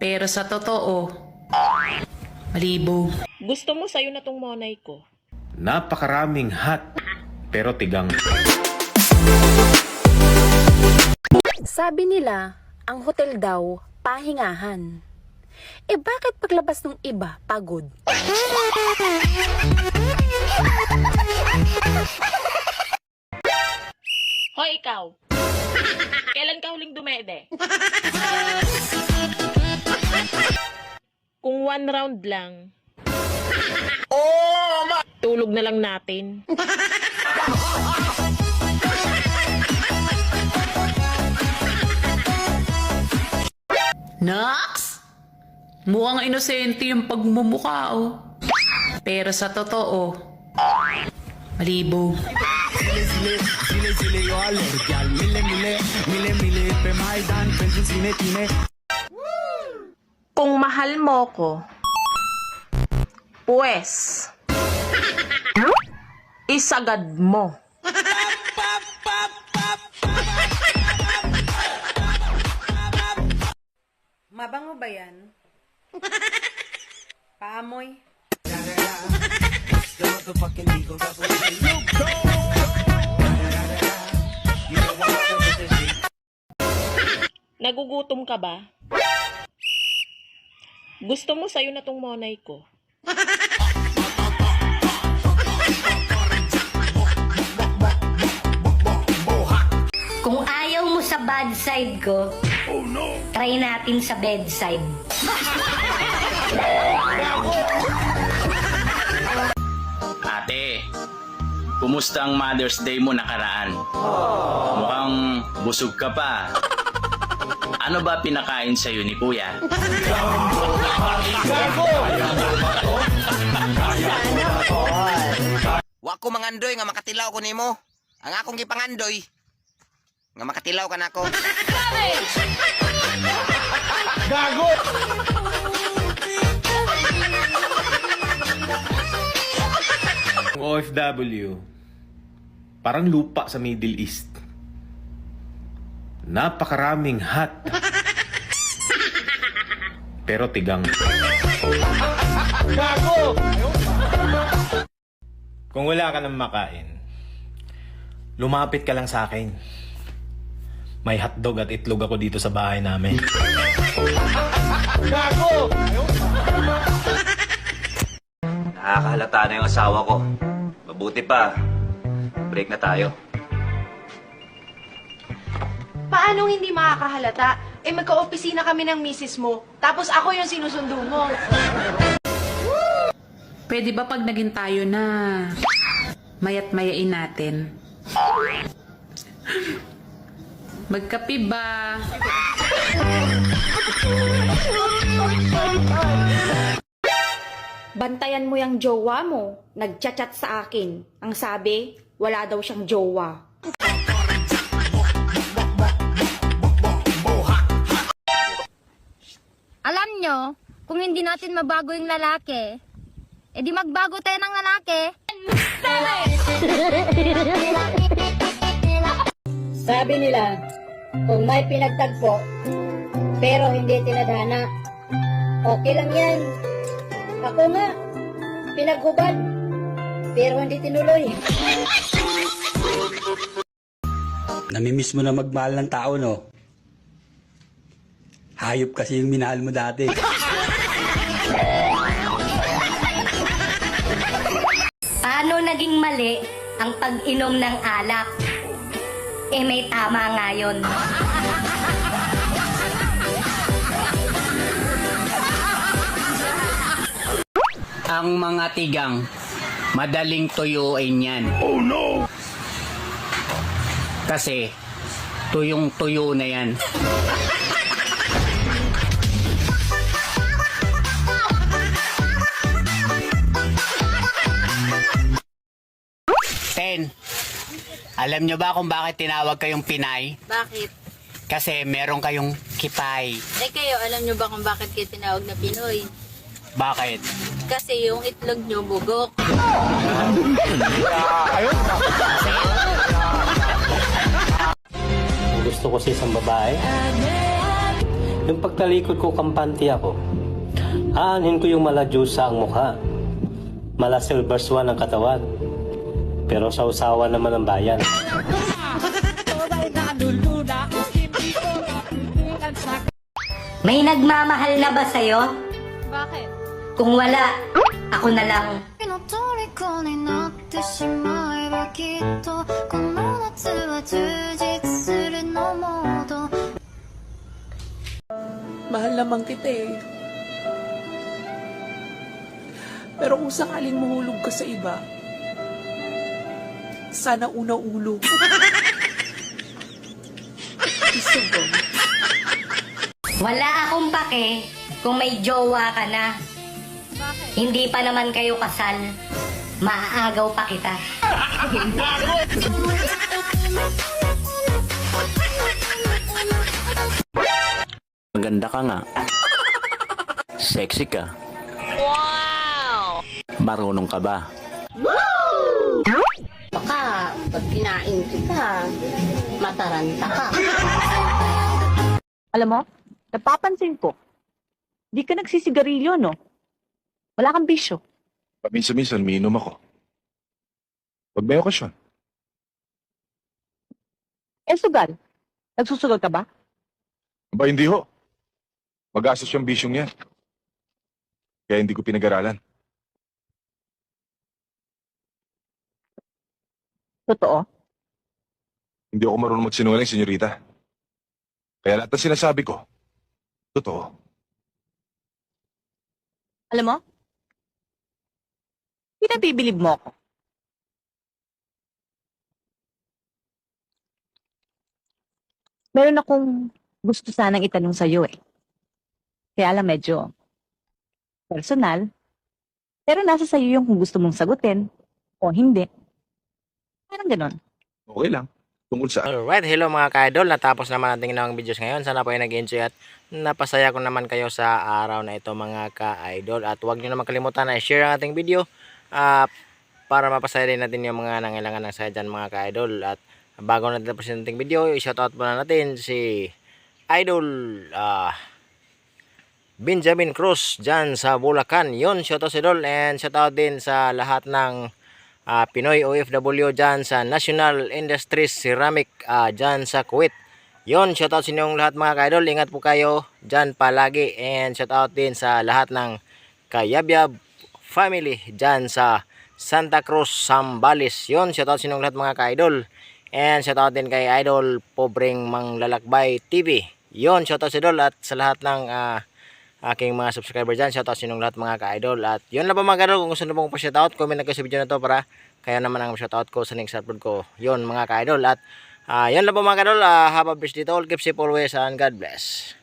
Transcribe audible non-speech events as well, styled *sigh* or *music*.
Pero sa totoo, malibog. Gusto mo sa'yo na tong monay ko. Napakaraming hot pero tigang. Sabi nila, ang hotel daw, pahingahan. Eh bakit paglabas ng iba, pagod? Hoy, ikaw! Kailan ka huling dumede? *laughs* Kung one round lang, *laughs* tulog na lang natin. Nox! Mukhang inosente yung pagmumukha, oh. Pero sa totoo, malibog. Kung mahal mo ko, pues, isagad mo. Mabango ba yan? Paamoy? Nagugutom ka ba? Gusto mo sa'yo na tong monay ko. Kung ayaw mo sa bad side ko, try natin sa bedside. Ate, kumusta ang Mother's Day mo nakaraan? Mukhang busog ka pa. Ano ba pinakain sa'yo ni Kuya? Wa ko mangandoy nga makatilaw ko nimo. Ang akong gipangandoy nga makatilaw ka nako. Ang OFW, parang lupa sa Middle East. Napakaraming hot pero tigang. Kung wala ka nang makain, lumapit ka lang sa akin. May hotdog at itlog ako dito sa bahay namin. Nakakahalata na yung asawa ko. Mabuti pa. Break na tayo. Paano hindi makakahalata? Eh magka-opisina kami ng misis mo, tapos ako yung sinusundo mo. Pwede ba pag naging tayo na mayat mayain natin? Magkape ba? Bantayan mo yung jowa mo. Nagchat-chat sa akin. Ang sabi, wala daw siyang jowa. Nyo, kung hindi natin mabago yung lalaki, edi magbago tayo ng lalaki. Sabi nila, kung may pinagtagpo, pero hindi tinadhana, okay lang yan. Ako nga, pinaghubad, pero hindi tinuloy. Namimiss mo na magmahal ng tao, no? Hayop kasi yung minahal mo dati. Paano naging mali ang pag-inom ng alak? Eh may tama nga yun. Ang mga tigang, madaling tuyuin yan. Oh no! Kasi, tuyong-tuyo na yan. Ten, alam nyo ba kung bakit tinawag kayong Pinay? Bakit? Kasi meron kayong kipay. Eh kayo, alam nyo ba kung bakit kayo tinawag na Pinoy? Bakit? Kasi yung itlog nyo bugok. Gusto ko sa isang babae Nung pagtalikod ko kampante ako, aanhin ko yung mala Diyosa ang mukha. Mala Silver Swan ang katawan. Pero sa usawa naman ng bayan. May nagmamahal na ba sa'yo? Bakit? Kung wala, ako na lang. Mahal naman kita eh. Pero kung sakaling mahulog ka sa iba, sana una ulo. Wala akong pake kung may jowa ka na. Hindi pa naman kayo kasal. Maaagaw pa kita. Maganda ka nga. Sexy ka. Wow! Marunong ka ba? Baka pag kinain kita, mataranta ka. Alam mo, napapansin ko, di ka nagsisigarilyo, no? Wala kang bisyo. Paminsan-minsan, miinom ako. Pag may okasyon. Eh, sugal. Nagsusugal ka ba? Aba, hindi ho. Magastos yung bisyong yan. Kaya hindi ko pinag-aralan. Totoo. Hindi ako marunong magsinungaling, senyorita. Kaya lahat ng sinasabi ko, totoo. Alam mo, pinabibilib mo ako. Meron akong gusto sanang itanong sa'yo eh. Kaya lang medyo personal. Pero nasa sa'yo yung kung gusto mong sagutin o hindi. Parang ganon. Okay lang. Tungkol sa... Alright, hello mga ka-idol. Natapos naman natin ng videos ngayon. Sana po ay nag-enjoy at napasaya ko naman kayo sa araw na ito mga ka-idol. At huwag nyo naman kalimutan na i-share ang ating video ah, para mapasaya din natin yung mga nangailangan ng saya dyan mga ka-idol. At bago natin tapos yung ating video, i-shoutout muna natin si Idol ah, Benjamin Cruz dyan sa Bulacan. Yun, shoutout si Idol and shoutout din sa lahat ng ah, Pinoy OFW dyan sa National Industries Ceramic ah, dyan sa Kuwait. Yon, shoutout sa inyong lahat mga ka-idol. Ingat po kayo dyan palagi. And shoutout din sa lahat ng Kayabyab family dyan sa Santa Cruz, Sambales. Yon, shoutout sa inyong lahat mga ka-idol. And shoutout din kay Idol Pobreng Manglalakbay TV. Yon, shoutout sa idol at sa lahat ng ah, aking mga subscriber dyan. Shoutout sa inyong lahat mga ka-idol. At yun lang po mga ka-idol. Kung gusto nyo pong pa-shoutout, comment na kayo sa video na to para kaya naman ang shoutout ko sa next upload ko. Yun mga ka-idol. At ah, yun lang po mga ka-idol. Ah, have a blessed day to all. Keep safe always and God bless.